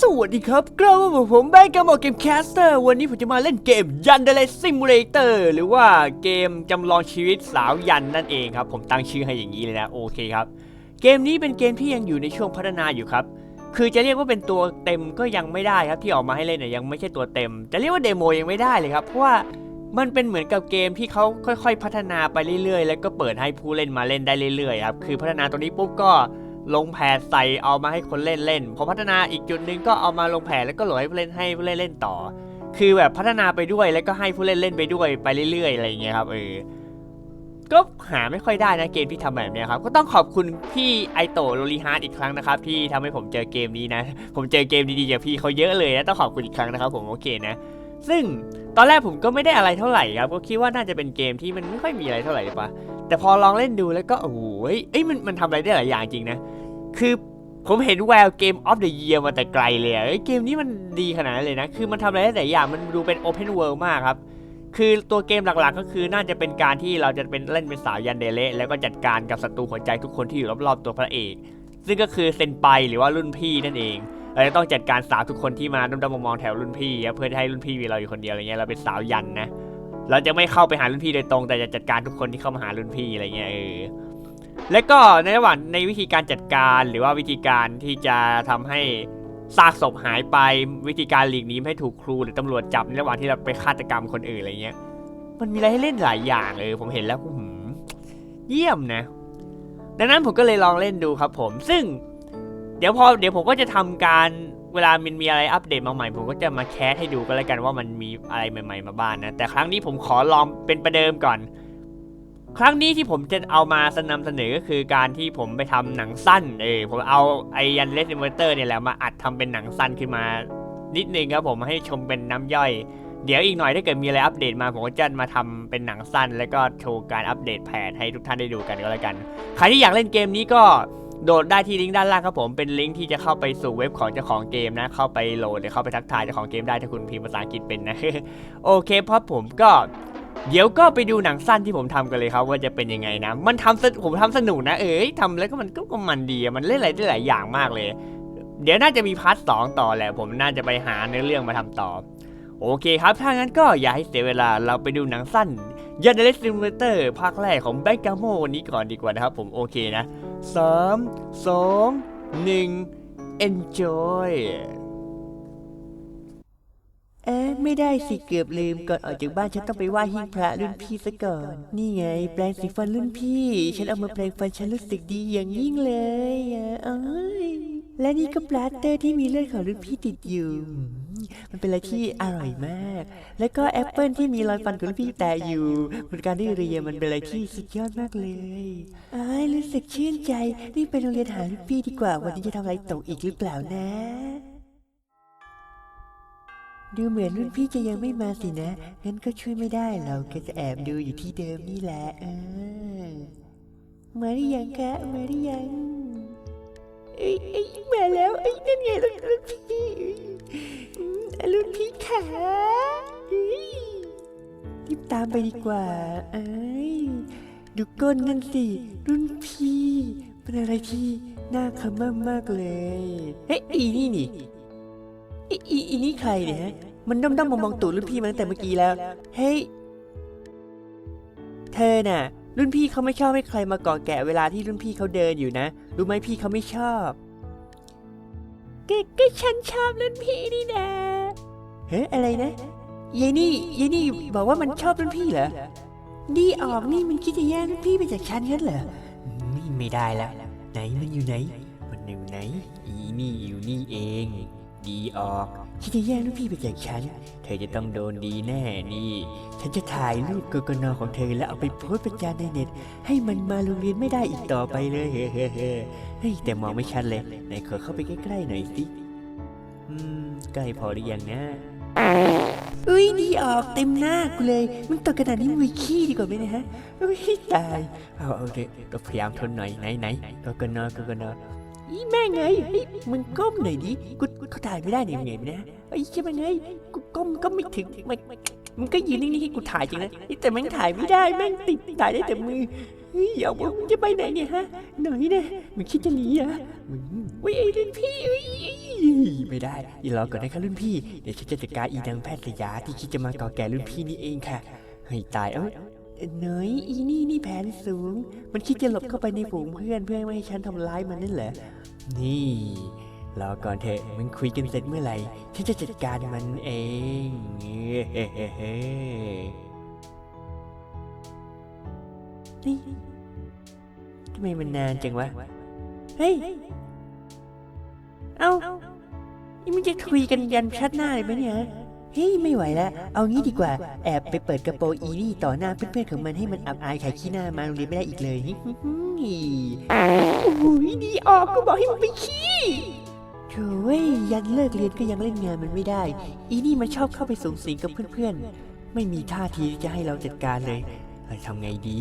สวัสดีครับกลับมาพบผมแบงค์กามอเกมแคสเตอร์ วันนี้ผมจะมาเล่นเกมยันเดเลซิมูเลเตอร์หรือว่าเกมจำลองชีวิตสาวยันนั่นเองครับ ผมตั้งชื่อให้อย่างนี้เลยนะ โอเคครับ เกมนี้เป็นเกมที่ยังอยู่ในช่วงพัฒนาอยู่ครับ คือจะเรียกว่าเป็นตัวเต็มก็ยังไม่ได้ครับที่ออกมาให้เล่นเนี่ยยังไม่ใช่ตัวเต็ม จะเรียกว่าเดโมยังไม่ได้เลยครับ เพราะว่ามันเป็นเหมือนกับเกมที่เขาค่อย ๆ พัฒนาไปเรื่อยๆ แล้วก็เปิดให้ผู้เล่นมาเล่นได้เรื่อยๆครับคือพัฒนาตัวนี้ปุ๊บก็ ลงแผนใส่เอามาให้คนเล่นเล่นพอพัฒนาอีกจุดหนึ่งก็เอามาลงแผนแล้วก็โหลดให้ผู้เล่นให้ผู้เล่นเล่นต่อ คือแบบพัฒนาไปด้วยแล้วก็ให้ผู้เล่นเล่นไปด้วยไปเรื่อยๆอะไรเงี้ยครับเออก็หาไม่ค่อยได้นะเกมที่ทำแบบนี้ครับก็ต้องขอบคุณพี่ไอโตโรลีฮาร์ดอีกครั้งนะครับที่ทำให้ผมเจอเกมนี้นะ ผมเจอเกมดีๆจากพี่เขาเยอะเลยนะต้องขอบคุณอีกครั้งนะครับผมโอเคนะ ซึ่งตอนแรกผมก็ไม่ได้อะไรเท่าไหร่ครับก็คิดว่าน่าจะเป็นเกมที่มันไม่ค่อยมีอะไรเท่าไหร่ปะแต่พอลองเล่นดูแล้วก็โอ้โหเอ้ยมันมันทำอะไรได้หลายอย่างจริงนะ คือผมเห็นแววเกมออฟเดอะเยียมาแต่ไกลเลยอะเอ้เกมนี้มันดีขนาดนั้นเลยนะ คือมันทำอะไรได้หลายอย่างมันดูเป็นโอเพนเวิลด์มากครับ คือตัวเกมหลักๆก็คือน่าจะเป็นการที่เราจะเป็นเล่นเป็นสาวยันเดเละแล้วก็จัดการกับศัตรูหัวใจทุกคนที่อยู่รอบๆตัวพระเอก ซึ่งก็คือเซนไปหรือว่ารุ่นพี่นั่นเอง เราจะต้องจัดการสาวทุกคนที่มาด้อมๆมองๆแถวรุ่นพี่เพื่อให้รุ่นพี่มีเราอยู่คนเดียวอะไรเงี้ยเราเป็นสาวยันนะเราจะไม่เข้าไปหารุ่นพี่โดยตรง แต่จะจัดการทุกคนที่เข้ามาหารุ่นพี่อะไรเงี้ยเออและก็ในระหว่างในวิธีการจัดการหรือว่าวิธีการที่จะทำให้ซากศพหายไปวิธีการหลีกหนีไม่ให้ถูกครูหรือตำรวจจับในระหว่างที่เราไปฆาตกรรมคนอื่นอะไรเงี้ย มันมีอะไรให้เล่นหลายอย่างเลยผมเห็นแล้วหือเยี่ยมนะ ดังนั้นผมก็เลยลองเล่นดูครับผมซึ่ง เดี๋ยวพอเดี๋ยวผมก็จะทำการเวลามันมีอะไรอัปเดตมาใหม่ ผมก็จะมาแคสให้ดูก็แล้วกันว่ามันมีอะไรใหม่ ๆ มาบ้างนะแต่ครั้งนี้ผมขอลองเป็นประเดิมก่อน ครั้งนี้ที่ผมจะเอามาสนำเสนอก็คือการที่ผมไปทำหนังสั้นเออผมเอาไอยันเลสเวอร์เตอร์เนี่ยแหละมาอัดทำเป็นหนังสั้นขึ้นมา นิดนึงครับผมให้ชมเป็นน้ำย่อยเดี๋ยวอีกหน่อยถ้าเกิดมีอะไรอัปเดตมาผมก็จะมาทำเป็นหนังสั้น แล้วก็โชว์การอัปเดตแผนให้ทุกท่านได้ดูกันก็แล้วกัน ใครที่อยากเล่นเกมนี้ก็ โดดได้ที่ลิงก์ด้านล่างครับผมเป็นลิงก์ที่จะเข้าไปสู่เว็บของเจ้าของเกมนะ เข้าไปโหลดหรือเข้าไปทักทายเจ้าของเกมได้ถ้าคุณพิมพ์ภาษาอังกฤษเป็นนะ โอเคเพราะผมก็เดี๋ยวก็ไปดูหนังสั้นที่ผมทำกันเลยครับ ว่าจะเป็นยังไงนะ มันทำผมทำสนุกนะ เอ้ยทำแล้วก็มันก็มันดีอะมันเล่นอะไรได้หลายอย่างมากเลย เดี๋ยวน่าจะมีพาร์ทสองต่อแหละผมน่าจะไปหาเนื้อเรื่องมาทำต่อ โอเคครับ ถ้างั้นก็อย่าให้เสียเวลาเราไปดูหนังสั้นยันเดลิสซิมูเลเตอร์ภาคแรกของแบงกาโมวันนี้ก่อนดีกว่านะครับผมโอเคนะ สามสองหนึ่ง enjoy เอ๊ะไม่ได้สิเกือบลืมก่อนออกจากบ้านฉันต้องไปไหว้หิ้งพระรุ่นพี่ซะก่อน นี่ไง แปลงสีฟันรุ่นพี่ ฉันเอามาแปลงฟันฉันรู้สึกดีอย่างยิ่งเลยอะเอ้ย และนี่ก็ปลาสเตอร์ที่มีเลือดของรุ่นพี่ติดอยู่อืมมันเป็นอะไรที่อร่อยมาก แล้วก็แอปเปิลที่มีรอยฟันของรุ่นพี่แตะอยู่บนการได้เรียนมันเป็นอะไรที่สุดยอดมากเลยอ้ายรู้สึกชื่นใจรีบไปโรงเรียนหารุ่นพี่ดีกว่า วันนี้จะทำอะไรตกอีกหรือเปล่านะ ดูเหมือนรุ่นพี่จะยังไม่มาสินะ งั้นก็ช่วยไม่ได้เราก็จะแอบดูอยู่ที่เดิมนี่แหละ เออ มาหรือยังคะ มาหรือยัง เอ้ยเอ้ยมาแล้วเอ้ยนั่นไงรุ่นรุ่นพี่อืมรุ่นพี่ขาเฮ้ยรีบตามไปดีกว่าเอ้ยดูก้นนั่นสิ รุ่นพี่เป็นอะไรที่น่าขำมากๆเลยเฮ้ยอีนี่นี่อีอีอีนี่ใครเนี่ยฮะมันด้อมด้อมมองมองตูดรุ่นพี่มาตั้งแต่เมื่อกี้แล้ว เฮ้ยเธอน่ะ รุ่นพี่เขาไม่ชอบให้ใครมาเกาะแกะเวลาที่รุ่นพี่เขาเดินอยู่นะ รู้ไหมพี่เขาไม่ชอบก็ก็ฉันชอบรุ่นพี่นี่นะเฮ้ยอะไรนะยายนี่ยายนี่บอกว่ามันชอบรุ่นพี่เหรอดีออกนี่มันคิดจะแย่งรุ่นพี่ไปจากฉันงั้นเหรอนี่ไม่ได้แล้วไหนมันอยู่ไหน มันอยู่ไหน อีนี่อยู่นี่เอง ดีออกคิดจะแย่งลูกพี่ไปจากฉัน เธอจะต้องโดนดีแน่นี่ ฉันจะถ่ายรูปกกนของเธอแล้วเอาไปโพสต์ประจานในเน็ต ให้มันมาโรงเรียนไม่ได้อีกต่อไปเลย เฮ้เฮ้เฮ้เฮ้ยแต่มองไม่ชัดเลยไหนขอเข้าไปใกล้ๆหน่อยสิอืมใกล้พอหรือยังนะอุ้ยดีออกเต็มหน้ากูเลยมึงตกกระดาษนี้มึงขี้ดีกว่าไหมนะฮะอุ้ยตาย เอาเอาเด็กพยายามทนหน่อยไหนไหนกกนกกน อีแม่งไงเฮ้มึงก้มหน่อยดิกูกูถ่ายไม่ได้เนี่ยไงนะไอ้ยใช่ไหมไงกูก้มก็ไม่ถึงมันมึงก็ยืนนิ่งๆให้กูถ่ายจริงนะแต่ม่งถ่ายไม่ได้แม่งติดถ่ายได้แต่มือเฮ้ยเอามึงจะไปไหนเนี่ยฮะหน่อยนะมึงคิดจะหนีอะวิไอ้เล่นพี่ไม่ได้อย่ารอก่อนนะคะรุ่นพี่เดี๋ยวฉันจะจัดการอีนางแพทย์สยาที่คิดจะมาก่อแก่รุ่นพี่นี่เองค่ะเฮ้ยตายเอ้ย เนยอีนี่นี่แผนสูง มันคิดจะหลบเข้าไปในฝูงเพื่อนเพื่อไม่ให้ฉันทำร้ายมันนั่นเหรอ นี่รอก่อนเถอะมันคุยกันเสร็จเมื่อไหร่ ฉันจะจัดการมันเองเฮ้นี่ทำไมมันนานจังวะ เฮ้ย เอ้านี่มันจะคุยกันยันชัดหน้าเลยไหมเนี่ย เฮ้ยไม่ไหวแล้วเอางี้ดีกว่าแอบไปเปิดกระโปรงอีนี่ต่อหน้าเพื่อนๆของมันให้มันอับอายขายขี้หน้ามาโรงเรียนไม่ได้อีกเลยฮิฮิฮิโอ้ยดีออกก็บอกให้มันไปขี้โถ่เว้ยยันเลิกเรียนก็ยังเล่นงานมันไม่ได้ อีนี่มันชอบเข้าไปสูงสิงกับเพื่อนๆ ไม่มีท่าทีจะให้เราจัดการเลยเฮ้ยทำไงดี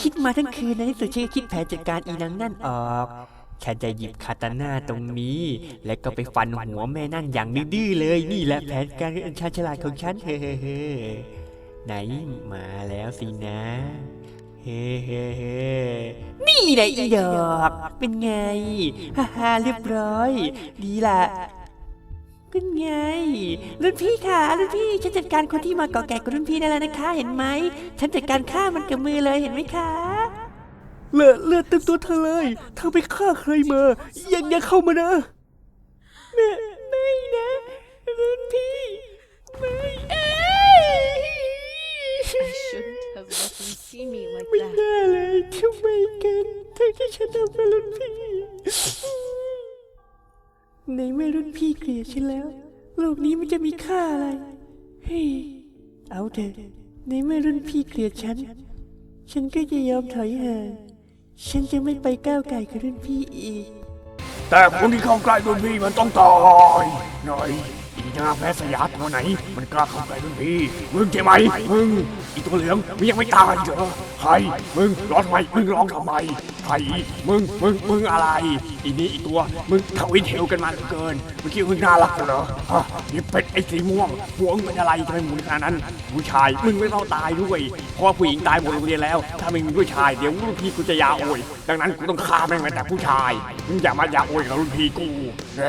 คิดมาทั้งคืนในที่สุดฉันก็คิดแผนจัดการอีนางนั่นออก ฉันจะหยิบคาตาน่าตรงนี้ แล้วก็ไปฟันหัวแม่นั่นอย่างดื้อๆเลย นี่แหละแผนการอันชาญฉลาดของฉันเฮ้ๆๆไหนมาแล้วสินะ เฮ้ๆๆนี่แหละอีดอกเป็นไงฮ่าฮ่าๆเรียบร้อย ดีละเป็นไง รุ่นพี่ค่ะ รุ่นพี่ฉันจัดการคนที่มาก่อแก่กับรุ่นพี่ได้แล้วนะคะ เห็นไหม ฉันจัดการฆ่ามันกับมือเลยเห็นไหมคะ เลือดเลือดเต็มตัวเธอเลยเธอไปฆ่าใครมายังอย่าเข้ามานะไม่ไม่นะรุ่นพี่ไม่เอ้ย I shouldn't have let him see me like ไม่ that. น่าเลยทำไมกันทั้งที่ฉันทำกับรุ่นพี่ในเมื่อรุ่นพี่เกลียดฉันแล้วโลกนี้มันจะมีค่าอะไรเฮ้ยเอาเถอะในเมื่อรุ่นพี่เกลียดฉัน ฉันก็จะยอมถอยห่าง ฉันจะไม่ไปก้าวไก่กับรุ่นพี่อีก แต่คนที่เข้าใกล้รุ่นพี่มันต้องตายหน่อย อีหน้าแพ้สยาตัวไหน มันกล้าเข้าใกล้รุ่นพี่ มึงใช่ไหม มึง อีตัวเหลืองมึงยังไม่ตายเหรอใคร มึงร้องทำไม มึงร้องทำไม ใคร มึง มึง มึงอะไร อีนี้อีตัว มึงทวินเทลกันมาเหลือเกิน เมื่อกี้มึงน่ารักเหรอฮะนี่เป็ดไอ้สีม่วงหัวมึงเป็นอะไรทำไมหมุนขนาดนั้น ผู้ชาย มึงไม่ต้องตายด้วย เพราะว่าผู้หญิงตายหมดโรงเรียนแล้ว ถ้ามึงมีผู้ชาย เดี๋ยวรุ่นพี่กูจะยาโอย ดังนั้นกูต้องฆ่าแม่งแม้แต่ผู้ชาย มึงอย่ามาอยาโอยกับรุ่นพี่กูแหม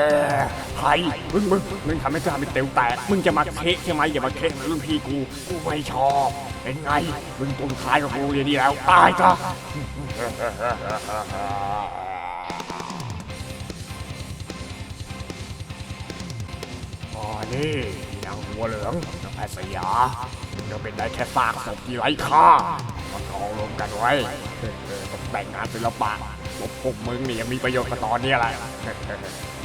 ใครมึงมึงมึงทำให้ข้าเป็นเตวแตก มึงจะมาเคะใช่ไหมอย่ามาเคะกับรุ่นพี่กู กูไม่ชอบ เป็นไง มึงตัวท้ายของโรงเรียนนี้แล้ว ตายซะอ๋อนี่อีนางหัวเหลืองนางแพทย์สยามึงจะเป็นได้แค่ซากศพที่ไร้ค่า มันกองรวมกันไว้ต้องแต่งงานศิลปะพวกพวกมึงนี่ยังมีประโยชน์กับตอนนี้แหละ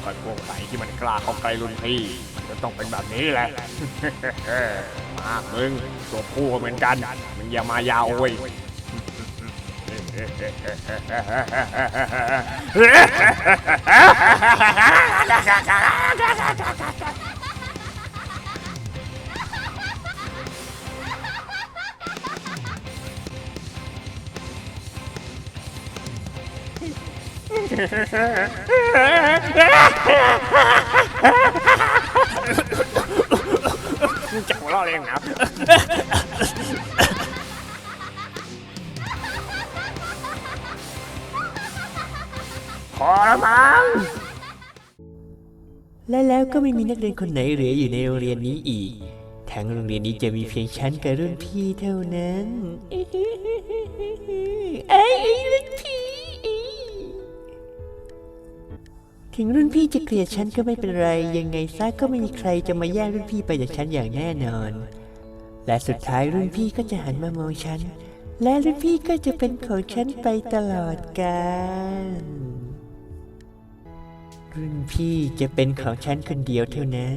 ไอ้พวกไหนที่มันกล้าเข้าใกล้รุ่นพี่มันจะต้องเป็นแบบนี้แหละมามึงตัวผู้ก็เหมือนกันมึงอย่ามายาวโอ้ย มึงจะหัวเราะเองนะพอแล้วมั้งและแล้วก็ไม่มีนักเรียนคนไหนเหลืออยู่ในโรงเรียนนี้อีก ทั้งโรงเรียนนี้จะมีเพียงฉันกับรุ่นพี่เท่านั้นไอ้รุ่นพี่ ถึงรุ่นพี่จะเกลียดฉันก็ไม่เป็นไร ยังไงซะก็ไม่มีใครจะมาแย่งรุ่นพี่ไปจากฉันอย่างแน่นอน และสุดท้ายรุ่นพี่ก็จะหันมามองฉัน และรุ่นพี่ก็จะเป็นของฉันไปตลอดกาลรุ่นพี่จะเป็นของฉันคนเดียวเท่านั้น